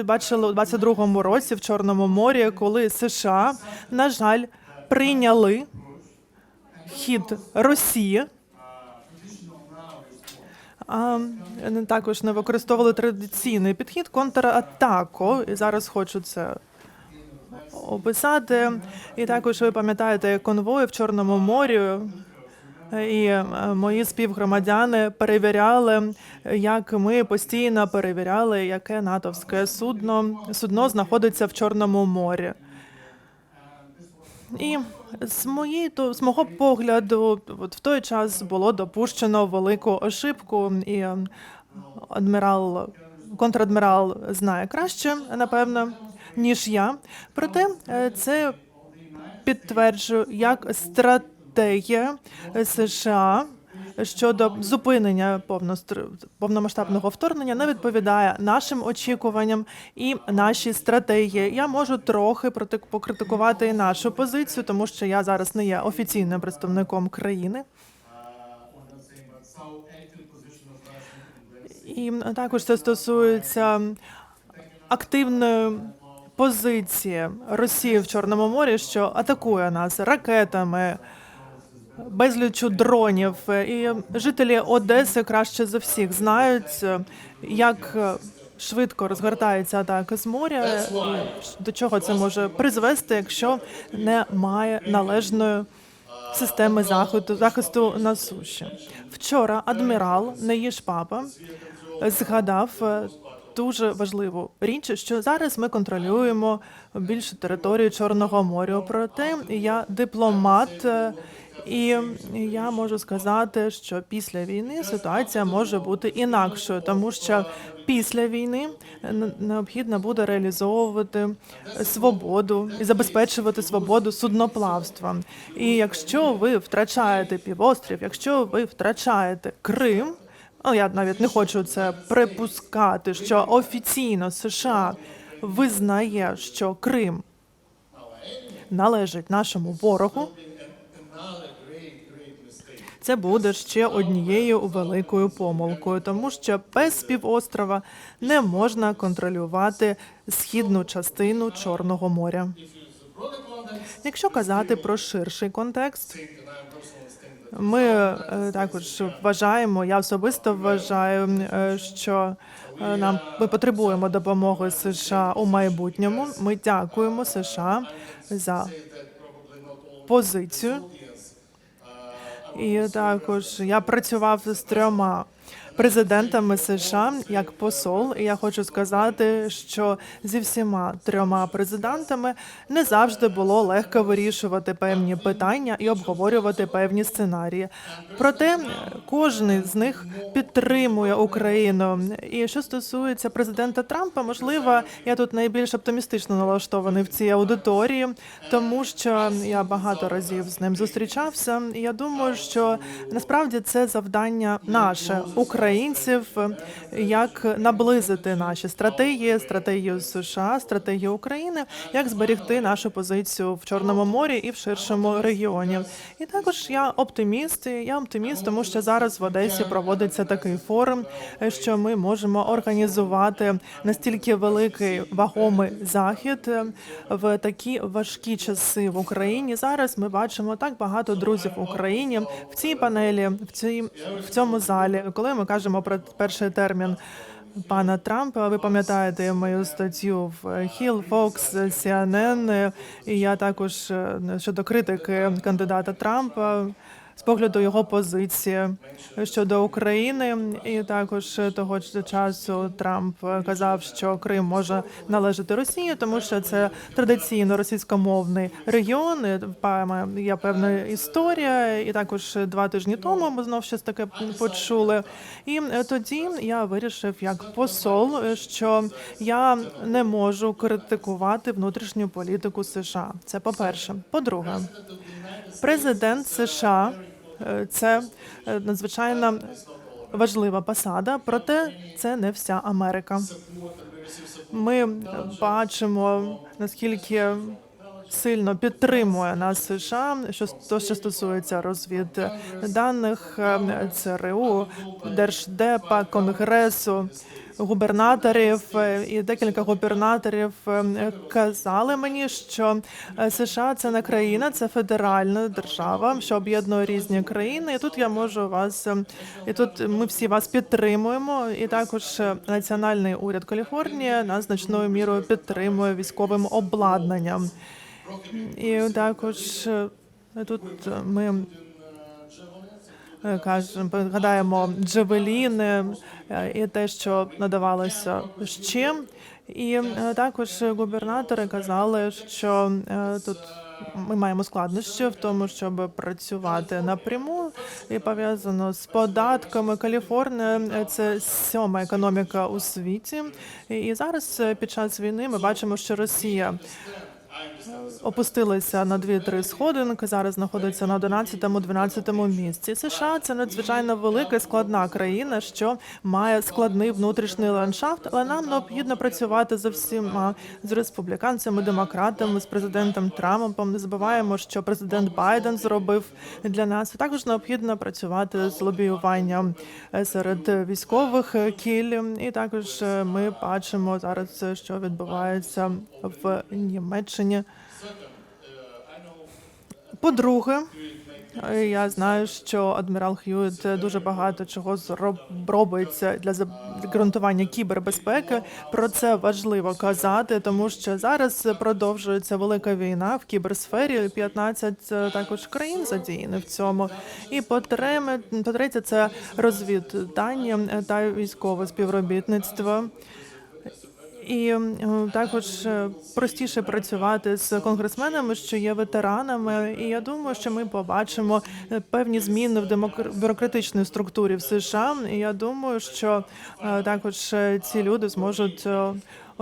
бачили у 22-му році в Чорному морі, коли США, на жаль, прийняли хід Росії. А також не використовували традиційний підхід контратаку. І зараз хочу це описати. І також ви пам'ятаєте конвої в Чорному морі. І е, мої співгромадяни перевіряли, як ми постійно перевіряли, яке натовське судно судно знаходиться в Чорному морі. І з моєї то з мого погляду, от в той час було допущено велику ошибку, і е, адмірал, контрадмірал знає краще, напевно, ніж я. Проте е, це підтверджую як стратегія США щодо зупинення повномасштабного вторгнення не відповідає нашим очікуванням і нашій стратегії. Я можу трохи покритикувати і нашу позицію, тому що я зараз не є офіційним представником країни. І також це стосується активної позиції Росії в Чорному морі, що атакує нас ракетами, безлічу дронів. І жителі Одеси краще за всіх знають, як швидко розгортається атака з моря, до чого це може призвести, якщо немає належної системи захисту, захисту на суші. Вчора адмірал Неїш Папа згадав е, дуже важливу річ, що зараз ми контролюємо більшу територію Чорного моря. Проте я дипломат. е, І я можу сказати, що після війни ситуація може бути інакшою, тому що після війни необхідно буде реалізовувати свободу і забезпечувати свободу судноплавства. І якщо ви втрачаєте півострів, якщо ви втрачаєте Крим, ну я навіть не хочу це припускати, що офіційно США визнає, що Крим належить нашому ворогу. Це буде ще однією великою помилкою, тому що без півострова не можна контролювати східну частину Чорного моря. Якщо казати про ширший контекст, ми е, також вважаємо, я особисто вважаю, е, що е, нам ми потребуємо допомоги США у майбутньому. Ми дякуємо США за позицію. І також я працював з трьома президентами США як посол. І я хочу сказати, що зі всіма трьома президентами не завжди було легко вирішувати певні питання і обговорювати певні сценарії. Проте кожен з них підтримує Україну. І що стосується президента Трампа, можливо, я тут найбільш оптимістично налаштований в цій аудиторії, тому що я багато разів з ним зустрічався. І я думаю, що насправді це завдання наше українців, як наблизити наші стратегії, стратегію США, стратегію України, як зберегти нашу позицію в Чорному морі і в ширшому регіоні. І також я оптиміст. Я оптиміст, тому що зараз в Одесі проводиться такий форум, що ми можемо організувати настільки великий вагомий захід в такі важкі часи в Україні. Зараз ми бачимо так багато друзів в Україні в цій панелі, в цій в цьому залі. Коли ми кажемо про перший термін. Пана Трампа, ви пам'ятаєте мою статтю в Hill, Fox, CNN, і я також е, щодо критики кандидата Трампа з погляду його позиції щодо України, і також того ж часу Трамп казав, що Крим може належати Росії, тому що це традиційно російськомовний регіон. Є певна історія, і також два тижні тому ми знов щось таке почули. І тоді я вирішив як посол, що я не можу критикувати внутрішню політику США. Це по перше. По-друге, президент США е, це е, надзвичайно важлива посада, проте це не вся Америка. Ми бачимо наскільки сильно підтримує нас США, що то, що стосується розвідданих, е, ЦРУ, Держдепа, Конгресу. губернаторів е, і декілька губернаторів е, казали мені, що е, США це не країна, це федеральна держава, що об'єднує різні країни. І тут я можу вас е, і тут ми всі вас підтримуємо. І також е, національний уряд Каліфорнії нас значною мірою підтримує військовим обладнанням. І також е, тут ми е, кажемо, гадаємо джавеліни е, і те, що надавалося ще. І також губернатори казали, що тут ми маємо складнощі в тому, щоб працювати напряму і пов'язано з податками. Каліфорнія це сьома економіка у світі. І- зараз під час війни ми бачимо, що Росія опустилися на 2-3 сходинки. Зараз знаходиться на 11-12 місці. США це надзвичайно велика складна країна, що має складний внутрішній ландшафт. Але нам необхідно працювати за всіма з республіканцями, демократами, з президентом Трампом. Не забуваємо, що президент Байден зробив для нас. Також необхідно працювати з лобіюванням е, серед військових кіль. І також е, ми бачимо зараз, е, що відбувається в Німеччині. По-друге, я знаю, що адмірал Х'юіт дуже багато чого робиться для ґрунтування кібербезпеки. Про це важливо казати, тому що зараз продовжується велика війна в кіберсфері. 15 е, також країн задіяні в цьому. І по-третє, по-третє, це розвіддання та військове співробітництво. І е, також е, простіше працювати з конгресменами, що є ветеранами. І я думаю, що ми побачимо е, певні зміни в демокр- бюрократичній структурі в США. І я думаю, що також ці люди зможуть.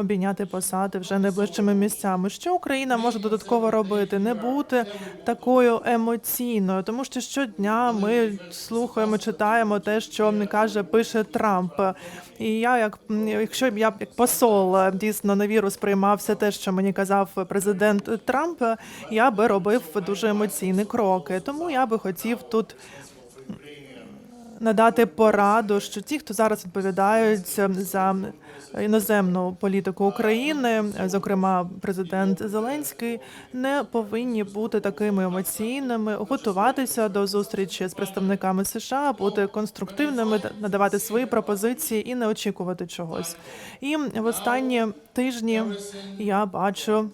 Обійняти посади вже найближчими місцями. Що Україна може додатково робити? Не бути такою емоційною, тому що щодня ми слухаємо, читаємо те, що каже, пише Трамп. І я, як якщо б я як посол дійсно на віру сприймав все те, що мені казав президент Трамп, я би робив дуже емоційні кроки. Тому я би хотів тут надати пораду, що ті, хто зараз відповідають за іноземну політику України, зокрема президент Зеленський, не повинні бути такими емоційними, готуватися до зустрічі з представниками США, бути конструктивними, надавати свої пропозиції і не очікувати чогось. І в останні тижні я бачу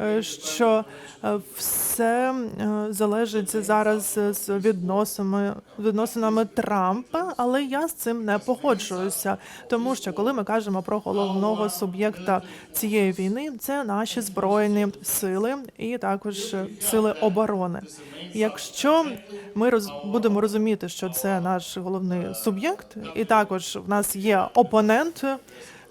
е, що е, все е, залежить зараз з відносинами відносинами Трампа, але я з цим не погоджуюся, тому що коли ми кажемо про головного суб'єкта цієї війни, це наші збройні сили і також сили оборони. Якщо ми роз будемо розуміти, що це наш головний суб'єкт, і також в нас є опонент.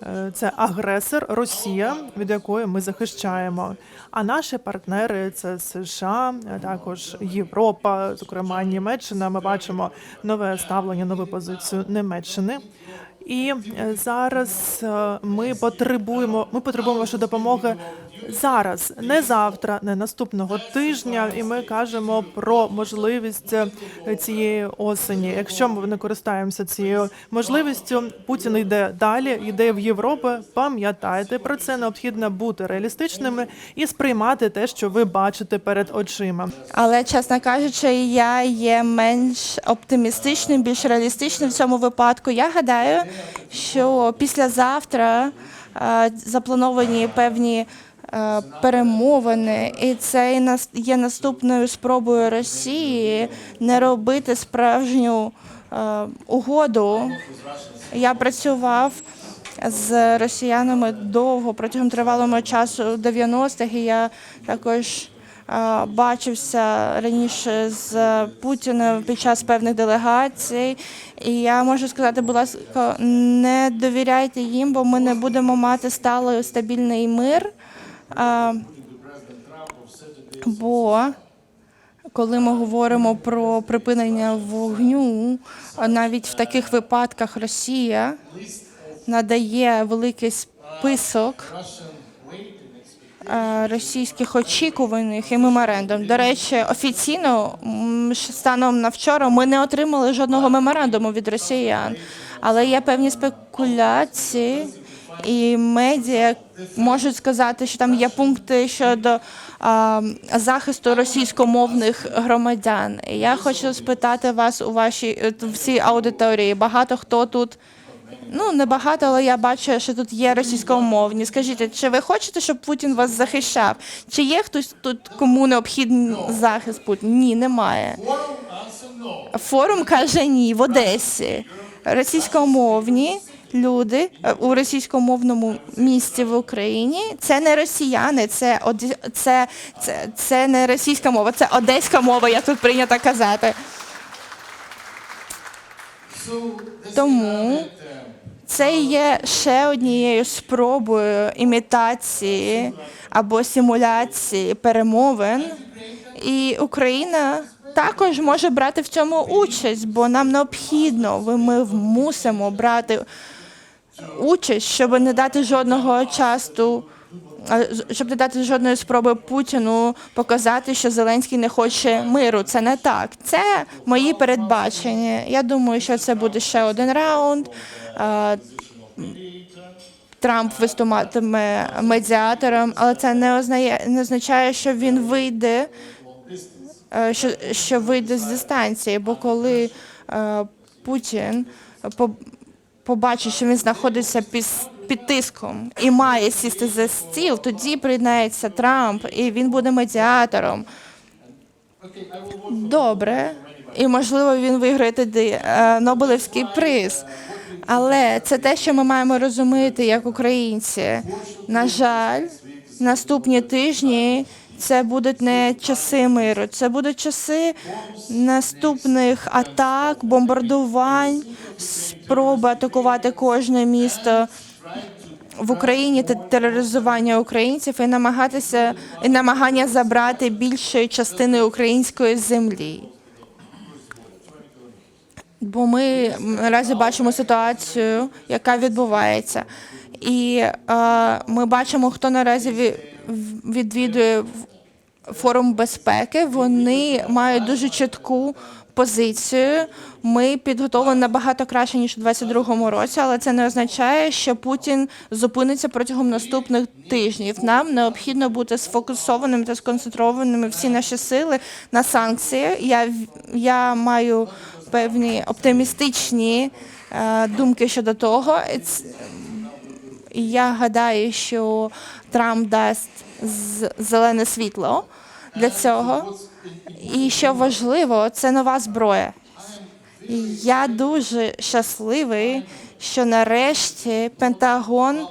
Е, Це агресор Росія, від якої ми захищаємо. А наші партнери це США, також Європа, зокрема Німеччина. Ми бачимо нове ставлення, нову позицію Німеччини. І е, зараз е, ми потребуємо. Ми потребуємо вашої допомоги зараз, не завтра, не наступного тижня. І ми кажемо про можливість е, цієї осені. Якщо ми не користаємося цією можливістю, Путін йде далі, йде в Європу. Пам'ятайте про це. Необхідно бути реалістичними і сприймати те, що ви бачите перед очима. Але, чесно кажучи, я є менш оптимістичним, більш реалістичним в цьому випадку. Я гадаю, що післязавтра е, заплановані певні перемовини, і це є наступною спробою Росії не робити справжню е, угоду. Я працював з росіянами довго протягом тривалого часу 90-х, і я також е, бачився раніше з Путіним під час певних делегацій. І я можу сказати, будь ласка, не довіряйте їм, бо ми не будемо мати сталий стабільний мир. Бо коли ми говоримо про припинення вогню, навіть в таких випадках Росія надає великий список російських очікуваних і меморандум. До речі, офіційно станом на вчора ми не отримали жодного меморандуму від росіян, але є певні спекуляції, і медіа можуть сказати, що там є пункти щодо а, захисту російськомовних громадян. І я хочу спитати вас у вашій е, в цій аудиторії. Багато хто тут. Ну, не багато, але я бачу, що тут є російськомовні. Скажіть, чи ви хочете, щоб Путін вас захищав? Чи є хтось тут, кому необхідний захист Путіна? Ні, немає. Форум каже ні в Одесі. Російськомовні люди е, у російськомовному місті в Україні це не росіяни, це, це, це, це не російська мова, це одеська мова, як тут прийнято казати. Тому це є ще однією спробою імітації або симуляції перемовин. І Україна також може брати в цьому участь, бо нам необхідно, ми мусимо брати участь, щоб не дати жодного часу. Щоб не дати жодної спроби Путіну показати, що Зеленський не хоче миру. Це не так. Це мої передбачення. Я думаю, що це буде ще один раунд. Трамп виступатиме медіатором, але це не означає, не означає, що він вийде, е, що, що вийде з дистанції. Бо коли е, Путін по- побачить, що він знаходиться під, під тиском і має сісти за стіл, тоді приєднається Трамп, і він буде медіатором. Добре, і можливо він виграє тоді е, Нобелевський приз. Але це те, що ми маємо розуміти як українці. На жаль, наступні тижні це будуть не часи миру, це будуть часи наступних атак, бомбардувань, спроби атакувати кожне місто в Україні та тероризування українців і намагатися і намагання забрати більшої частини української землі. Бо ми наразі бачимо ситуацію, яка відбувається, і е, ми бачимо, хто наразі відвідує форум безпеки. Вони мають дуже чітку позицію. Ми підготовлені набагато краще ніж у 22-му році, але це не означає, що Путін зупиниться протягом наступних тижнів. Нам необхідно бути сфокусованими та сконцентрованими всі наші сили на санкції. Я я маю певні оптимістичні е, думки щодо того. І Я гадаю, що Трамп дасть зелене світло для цього. І що важливо, це нова зброя. Я дуже щасливий, що нарешті Пентагон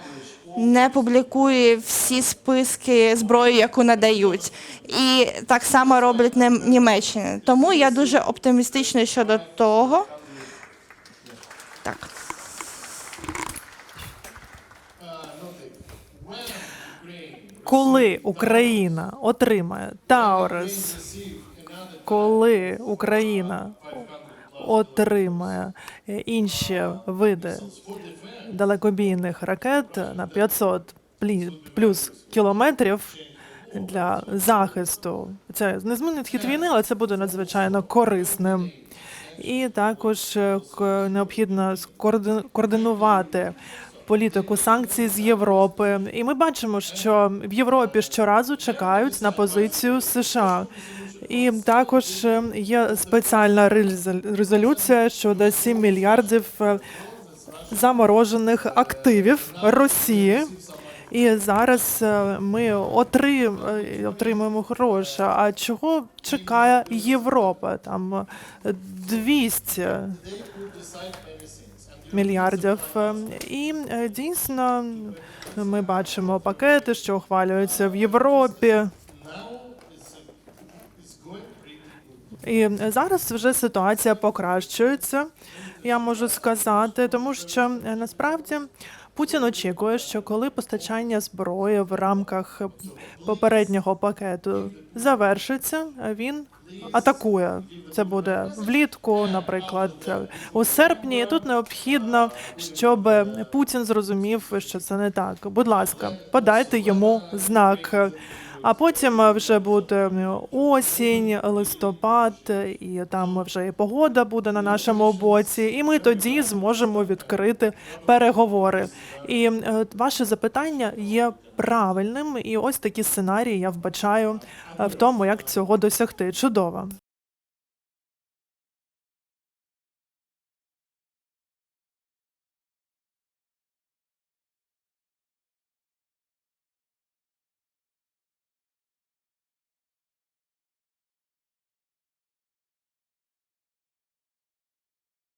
не публікує всі списки зброї, яку надають. І так само роблять Німеччина. Тому я дуже оптимістичний щодо того. Так. Коли Україна отримає Таурес, коли Україна отримає інші види далекобійних ракет на 500 плі- плюс кілометрів для захисту, це не змінить хід війни, але це буде надзвичайно корисним. І також е, необхідно координувати політику санкцій з Європи. І ми бачимо, що в Європі щоразу чекають на позицію США. І також е, є спеціальна резолю- резолюція щодо 7 мільярдів е, заморожених активів Росії. І зараз е, ми отрим, отримуємо гроші. А чого чекає Європа? Там е, 200 мільярдів. Е, І е, дійсно ми бачимо пакети, що ухвалюються в Європі. І зараз вже ситуація покращується, я можу сказати, тому що е, насправді Путін очікує, що коли постачання зброї в рамках попереднього пакету завершиться, він атакує. Це буде влітку, наприклад, у серпні. І Тут необхідно, щоб Путін зрозумів, що це не так. Будь ласка, подайте йому знак. А потім е, вже буде осінь, листопад, е, і там вже і погода буде на нашому боці, і ми тоді зможемо відкрити переговори. І е, ваше запитання є правильним, і ось такі сценарії я вбачаю в тому, як цього досягти. Чудово.